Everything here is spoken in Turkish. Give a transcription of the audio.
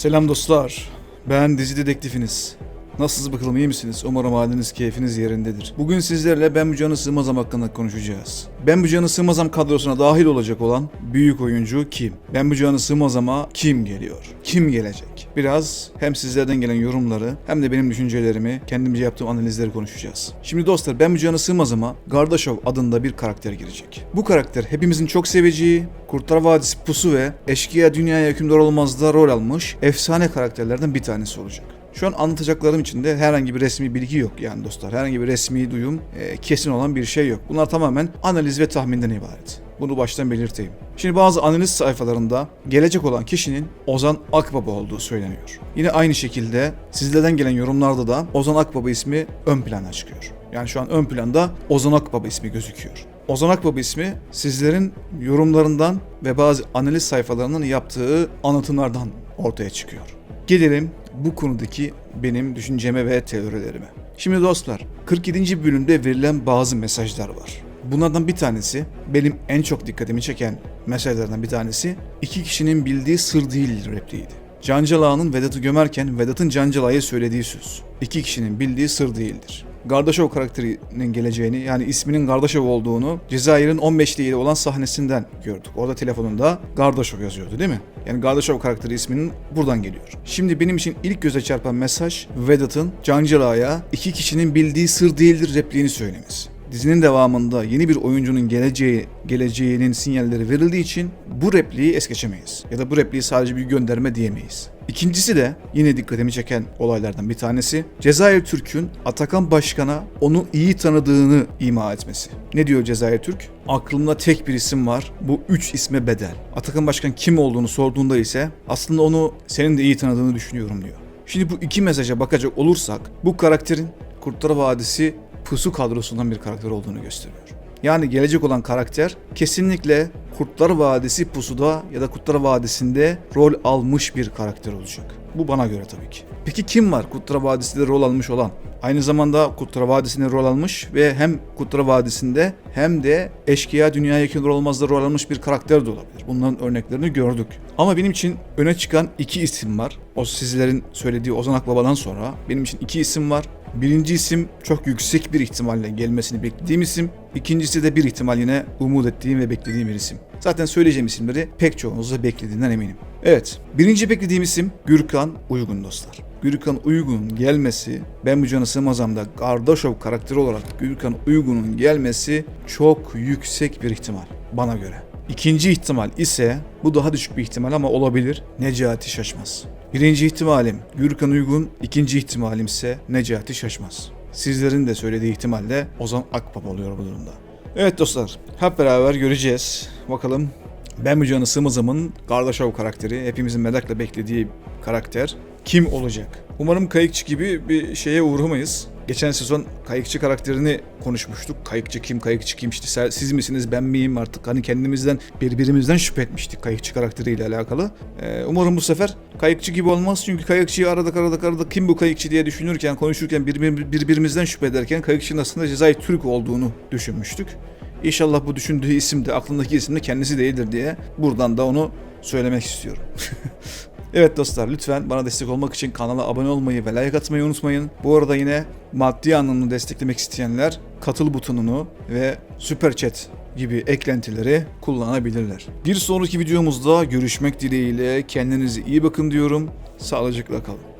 Selam dostlar. Ben dizi dedektifiniz. Nasılsınız bakalım iyi misiniz? Umarım haliniz keyfiniz yerindedir. Bugün sizlerle Ben Bu Canı Sığmazam hakkında konuşacağız. Ben Bu Canı Sığmazam kadrosuna dahil olacak olan büyük oyuncu kim? Ben Bu Canı Sığmazam'a kim geliyor? Kim gelecek? Biraz hem sizlerden gelen yorumları hem de benim düşüncelerimi, kendimce yaptığım analizleri konuşacağız. Şimdi dostlar Ben Bu Canı Sığmazam'a Gardaşov adında bir karakter girecek. Bu karakter hepimizin çok seveceği, Kurtlar Vadisi Pusu ve Eşkıya Dünyaya Hükümdar Olmaz'da rol almış efsane karakterlerden bir tanesi olacak. Şu an anlatacaklarım içinde herhangi bir resmi bilgi yok yani dostlar. Herhangi bir resmi duyum, e, kesin olan bir şey yok. Bunlar tamamen analiz ve tahminden ibaret. Bunu baştan belirteyim. Şimdi bazı analiz sayfalarında gelecek olan kişinin Ozan Akbaba olduğu söyleniyor. Yine aynı şekilde sizlerden gelen yorumlarda da Ozan Akbaba ismi ön plana çıkıyor. Yani şu an ön planda Ozan Akbaba ismi gözüküyor. Ozan Akbaba ismi sizlerin yorumlarından ve bazı analiz sayfalarının yaptığı anlatımlardan ortaya çıkıyor. Gelelim bu konudaki benim düşünceme ve teorilerime. Şimdi dostlar, 47. bölümde verilen bazı mesajlar var. Bunlardan bir tanesi, benim en çok dikkatimi çeken mesajlardan bir tanesi, iki kişinin bildiği sır değil repliğiydi. Cancalağ'ın Vedat'ı gömerken Vedat'ın Cancalağ'a söylediği söz. İki kişinin bildiği sır değildir. Gardaşov karakterinin geleceğini yani isminin Gardaşov olduğunu Cezayir'in 15 ile olan sahnesinden gördük. Orada telefonunda Gardaşov yazıyordu değil mi? Yani Gardaşov karakteri isminin buradan geliyor. Şimdi benim için ilk göze çarpan mesaj Vedat'ın Cancalağ'a iki kişinin bildiği sır değildir repliğini söylemesi. Dizinin devamında yeni bir oyuncunun geleceği geleceğinin sinyalleri verildiği için bu repliği es geçemeyiz. Ya da bu repliği sadece bir gönderme diyemeyiz. İkincisi de yine dikkatimi çeken olaylardan bir tanesi Cezayir Türk'ün Atakan Başkan'a onu iyi tanıdığını ima etmesi. Ne diyor Cezayir Türk? Aklımda tek bir isim var. Bu üç isme bedel. Atakan Başkan kim olduğunu sorduğunda ise aslında onu senin de iyi tanıdığını düşünüyorum diyor. Şimdi bu iki mesaja bakacak olursak bu karakterin Kurtlar Vadisi pusu kadrosundan bir karakter olduğunu gösteriyor. Yani gelecek olan karakter kesinlikle Kurtlar Vadisi pusuda ya da Kurtlar Vadisi'nde rol almış bir karakter olacak. Bu bana göre tabii ki. Peki kim var Kurtlar Vadisi'nde rol almış olan? Aynı zamanda Kurtlar Vadisi'nde rol almış ve hem Kurtlar Vadisi'nde hem de Eşkıya Dünya Yakın Olmaz'da rol almış bir karakter de olabilir. Bunların örneklerini gördük. Ama benim için öne çıkan iki isim var. O sizlerin söylediği Ozan Akbaba'dan sonra benim için iki isim var. Birinci isim çok yüksek bir ihtimalle gelmesini beklediğim isim. İkincisi de bir ihtimal yine umut ettiğim ve beklediğim bir isim. Zaten söyleyeceğim isimleri pek çoğunuz beklediğinden eminim. Evet, birinci beklediğim isim Gürkan Uygun dostlar. Gürkan Uygun'un gelmesi, ben bu canı sığmazamda Gardaşov karakteri olarak Gürkan Uygun'un gelmesi çok yüksek bir ihtimal bana göre. İkinci ihtimal ise, bu daha düşük bir ihtimal ama olabilir, Necati Şaşmaz. Birinci ihtimalim Gürkan Uygun, ikinci ihtimalim ise Necati Şaşmaz. Sizlerin de söylediği ihtimalle Ozan Akbaba oluyor bu durumda. Evet dostlar, hep beraber göreceğiz. Bakalım ben Mücanı Sığmazam'ın Gardaşov karakteri, hepimizin merakla beklediği karakter kim olacak? Umarım Kayıkçı gibi bir şeye uğramayız. Geçen sezon Kayıkçı karakterini konuşmuştuk. Kayıkçı kim, Kayıkçı kim işte siz misiniz, ben miyim artık hani kendimizden birbirimizden şüphe etmiştik Kayıkçı karakteriyle alakalı. Ee, umarım bu sefer Kayıkçı gibi olmaz çünkü Kayıkçıyı aradık aradık aradık kim bu Kayıkçı diye düşünürken, konuşurken birbir, birbirimizden şüphe ederken Kayıkçı'nın aslında Cezayir Türk olduğunu düşünmüştük. İnşallah bu düşündüğü isim de aklındaki isim de kendisi değildir diye buradan da onu söylemek istiyorum. Evet dostlar lütfen bana destek olmak için kanala abone olmayı ve like atmayı unutmayın. Bu arada yine maddi anlamda desteklemek isteyenler katıl butonunu ve super chat gibi eklentileri kullanabilirler. Bir sonraki videomuzda görüşmek dileğiyle kendinize iyi bakın diyorum. Sağlıcakla kalın.